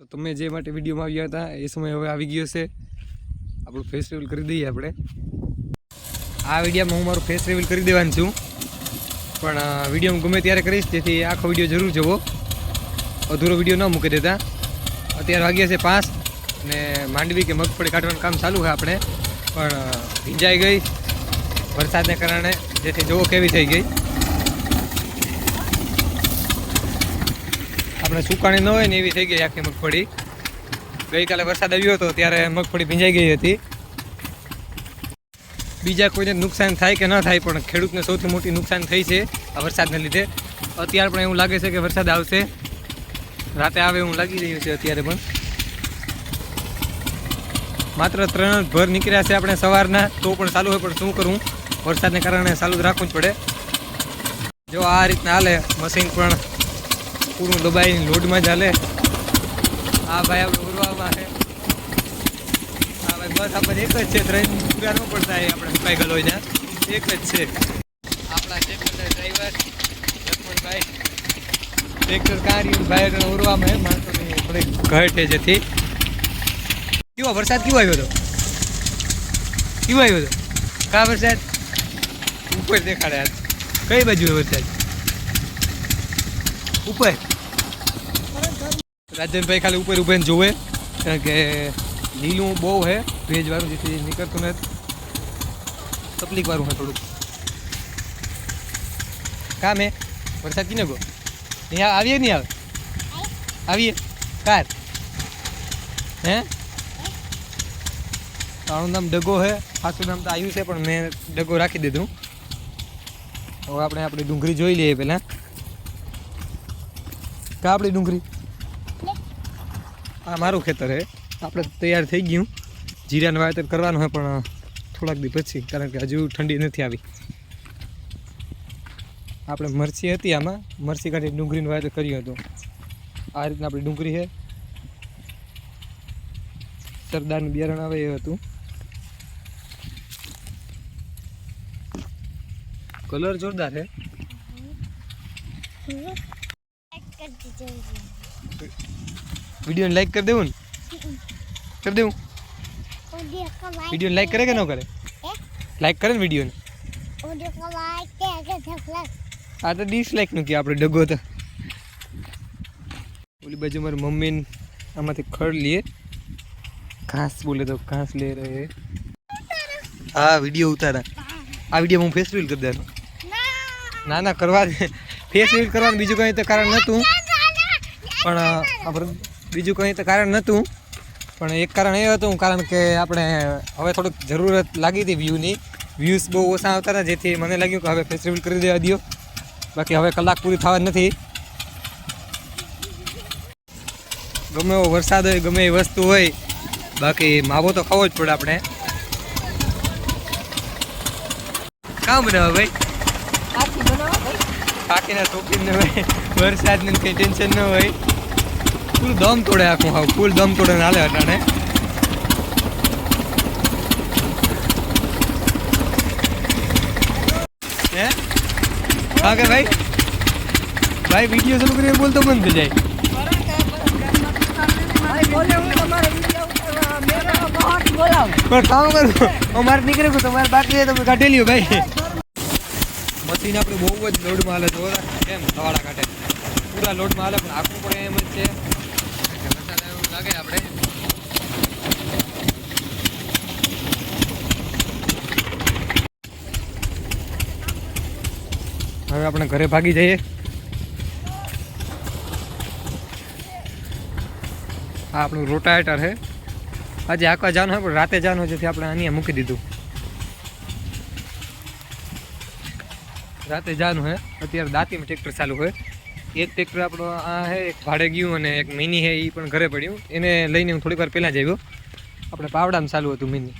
તો તમે જે માટે વિડીયોમાં આવ્યા હતા, એ સમય હવે આવી ગયો છે. આપણું ફેસ રિવીલ કરી દઈએ આપણે. આ વિડીયોમાં હું મારું ફેસ રિવીલ કરી દેવાનું છું. પણ વીડિયો હું ગમે ત્યારે કરીશ જેથી આખો વીડિયો જરૂર જોવો. અધૂરો વીડિયો ન મૂકી દેતા. અત્યારે વાગ્યા છે પાંચ ને માંડવી કે મગફળી કાઢવાનું કામ ચાલુ છે આપણે. પણ ભીંજાઈ ગઈ વરસાદને કારણે. જેથી જોવો કેવી થઈ ગઈ. આપણે સુકાણી ન હોય ને એવી થઈ ગઈ આખી મગફળી. ગઈકાલે વરસાદ આવ્યો હતો ત્યારે મગફળી ભીંજાઈ ગઈ હતી. બીજા કોઈને નુકસાન થાય કે ન થાય, પણ ખેડૂતને સૌથી મોટી નુકસાન થઈ છે આ વરસાદને લીધે. અત્યારે પણ એવું લાગે છે કે વરસાદ આવશે. રાતે આવે એવું લાગી રહ્યું છે અત્યારે પણ. માત્ર ત્રણ ભર નીકળ્યા છે આપણે સવારના, તો પણ ચાલુ હોય, પણ શું કરવું વરસાદને કારણે ચાલુ જ રાખવું જ પડે. જો આ રીતના હાલે, મશીન પણ પૂરું દબાઈને લોડમાં ચાલે. આ ભાઈ આપણે ઉરવામાં છે. હા ભાઈ બસ આપણે એક જ છે, ત્રણ ન પડતા આપણે ગયેલો હોય એક જ છે. આપણા ટ્રેક્ટરના ડ્રાઈવર લક્ષ્મણભાઈ ટ્રેક્ટર કાઢી ભાઈ ઉરવામાં માણસો માણસોની થોડીક ઘટે છે જેથી. કેવો વરસાદ કેવો આવ્યો હતો કેવો આવ્યો હતો કા વરસાદ? ઉપર દેખાડે કઈ બાજુ છે વરસાદ? ઉપર. રાજનભાઈ ખાલી ઉપર ઉભે જોવે કારણ કે લીલું બહુ હે, ભેજવાળું જેથી નીકળતું ને તકલીફ વાળું હે થોડુંક. કામ હે? વરસાદ કીને ગો અહીંયા આવીએ નહીં આવે? આવીએ? કાર? હે? તારું નામ ડગો હે? સાચું નામ તો આવ્યું છે, પણ મેં ડગો રાખી દીધું. હવે આપણે આપણી ડુંગળી જોઈ લઈએ પહેલાં. કા આપણી ડુંગળી? આ મારું ખેતર હે આપણે તૈયાર થઈ ગયું. જીરાનું વાવેતર કરવાનું હોય પણ થોડાક દી પછી, કારણ કે હજુ ઠંડી નથી આવી. આપણે મરચી હતી આમાં. મરચી કાઢી ડુંગળીનું વાવેતર કર્યું હતું. આ રીતના આપણી ડુંગળી છે. સરદારનું બિયારણ આવે એ હતું. કલર જોરદાર છે. વિડીયોને લાઈક કરી દેવું ને? કરી દેવું? વિડીયોને લાઈક કરે કે ન કરે? લાઈક કરે ને વિડીયોને? આ તો ડિસલાઈકનું કે આપણે ડગો તો. ઓલી બાજુ મારી મમ્મીને આમાંથી ખડ લઈએ ઘાસ બોલે તો ઘાસ લે રહે હા વીડિયો ઉતારા. આ વીડિયો હું ફેસ રીલ કરી દેવાનો. ના. ના કરવા દે. ફેસ રીલ કરવાનું બીજું કંઈ તો કારણ નહોતું પણ આપણે બીજું કંઈ તો કારણ નહોતું પણ એક કારણ એ હતું કારણ કે આપણે હવે થોડુંક જરૂરત લાગી હતી વ્યૂની વ્યૂઝ બહુ ઓછા આવતા હતા જેથી મને લાગ્યું કે હવે ફેસ્ટિવલ કરી દેવા દો બાકી હવે કલાક પૂરી થવા નથી. ગમે એવો વરસાદ હોય ગમે એ વસ્તુ હોય બાકી માવો તો ખાવો જ પડે આપણે. કામ બનાવે ભાઈ? કાકીના છોકરીને હોય વરસાદની કંઈ ટેન્શન ન હોય. ફૂલ દમ તોડે આખું હા ફૂલ દમ તોડે હાલે અટાણે. હે? હા કે ભાઈ? ભાઈ વીડિયો ચાલુ કરીને બોલતો બંધ થઈ જાય? પણ તમારે બાકી તમે કાઢી લ્યો ભાઈ. મશીન આપણે બહુ જ લોડમાં હાલે તો કેમ? સવાળા કાઢે. પૂરા લોડમાં હાલે, પણ આખું પણ એમ જ છે કે વરસાદ આવે એવું લાગે આપણે. હવે આપણે ઘરે ભાગી જઈએ. આ આપણું રોટાવેટર છે. આજે આખવા જવાનું હોય, પણ રાતે જવાનું હોય, જેથી આપણે અહીંયા મૂકી દીધું. રાતે જવાનું હોય, અત્યારે દાંતીમાં ટ્રેક્ટર ચાલુ હોય. એક ટ્રેક્ટર આપણો આ છે એક ભાડે ગયું અને એક મિની છે એ પણ ઘરે પડ્યું. એને લઈને હું થોડીક વાર પહેલાં જ આવ્યો. આપણે પાવડામાં ચાલુ હતું મિની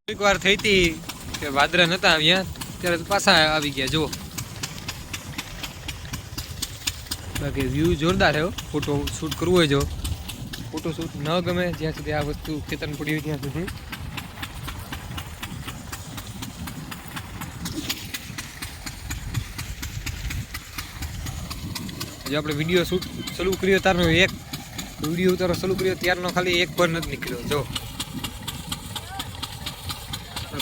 થોડીક વાર થઈ હતી કે વાદરા નહોતા આવ્યા, ત્યારે પાછા આવી ગયા, જુઓ. બાકી વ્યૂ જોરદાર છે ફોટો શૂટ કરવું હોય જો. ફોટો શૂટ ન ગમે જ્યાં સુધી આ વસ્તુ ખેતર પડી હોય ત્યાં સુધી. જે આપણે વીડિયો શૂટ ચાલુ કર્યો ત્યારનો એક વીડિયો ઉતારો ચાલુ કર્યો ત્યારનો ખાલી એક પણ નથી નીકળ્યો. જો.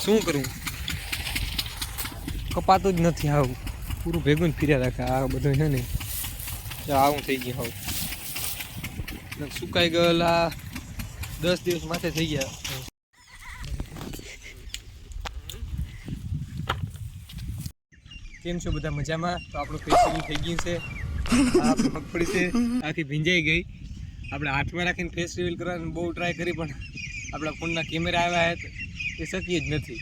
શું કરું? કપાતું જ નથી આવું. પૂરું ભેગું જ ફર્યા રાખે આ બધું છે ને. આવું થઈ ગયું હાવ. સુકાઈ ગયેલા દસ દિવસ માથે થઈ ગયા. કેમ છો બધા મજામાં? તો આપણું ફેસ્ટિવલ થઈ ગયું છે. આ મગફળી છે આખી ભીંજાઈ ગઈ. આપણે હાથમાં રાખીને ફેસ્ટિવલ કરવાની બહુ ટ્રાય કરી, પણ આપણા ફોનના કેમેરા આવ્યા હતા એ શકીએ જ નથી.